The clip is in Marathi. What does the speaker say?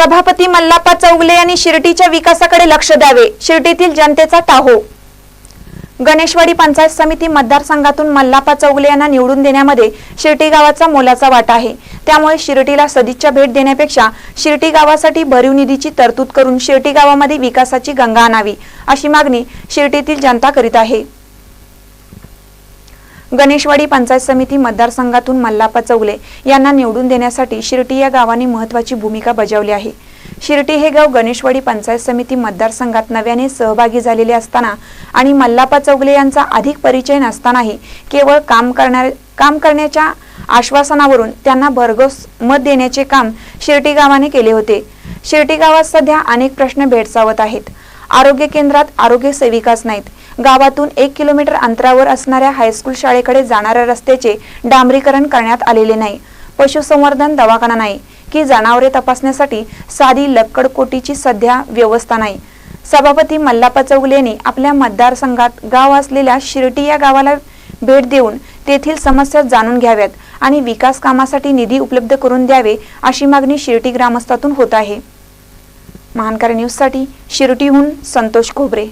सभापती मल्लाप्पा चौगले यांनी शिर्टीच्या विकासाकडे लक्ष द्यावे. शिर्टीतील जनतेचा टाहो. गणेशवाडी पंचायत समिती मतदारसंघातून मल्लाप्पा चौगले यांना निवडून देण्यामध्ये शिर्टी गावाचा मोलाचा वाटा आहे. त्यामुळे शिर्टीला सदिच्छा भेट देण्यापेक्षा शिर्टी गावासाठी भरीव निधीची तरतूद करून शिर्टी गावामध्ये विकासाची गंगा आणावी अशी मागणी शिर्टीतील जनता करीत आहे. गणेशवाडी पंचायत समिती मतदारसंघातून मल्लाप्पा चौगले यांना निवडून देण्यासाठी शिर्टी या गावाने महत्वाची भूमिका बजावली आहे. शिर्टी हे गाव गणेशवाडी पंचायत समिती मतदारसंघात नव्याने सहभागी झालेले असताना आणि मल्लाप्पा चौगले यांचा अधिक परिचय नसतानाही केवळ काम करणार काम करण्याच्या आश्वासनावरून त्यांना भरघोस मत देण्याचे काम शिर्टी गावाने केले होते. शिर्टी गावात सध्या अनेक प्रश्न भेडसावत आहेत. आरोग्य केंद्रात आरोग्य सेविकाच नाहीत. गावातून एक किलोमीटर अंतरावर असणाऱ्या हायस्कूल शाळेकडे जाणाऱ्या रस्त्याचे डांबरीकरण करण्यात आलेले नाही. पशुसंवर्धन दवाखाना नाही. की जनावरे तपासण्यासाठी साधी लक्कडकोटीची सध्या व्यवस्था नाही. सभापती मल्लाप्पा चौगुले यांनी आपल्या मतदारसंघात गाव असलेल्या शिर्टी या गावाला भेट देऊन तेथील समस्या जाणून घ्याव्यात आणि विकास कामासाठी निधी उपलब्ध करून द्यावे अशी मागणी शिर्टी ग्रामस्थातून होत आहे. महानकार न्यूजसाठी शिर्टीहून संतोष खोबरे.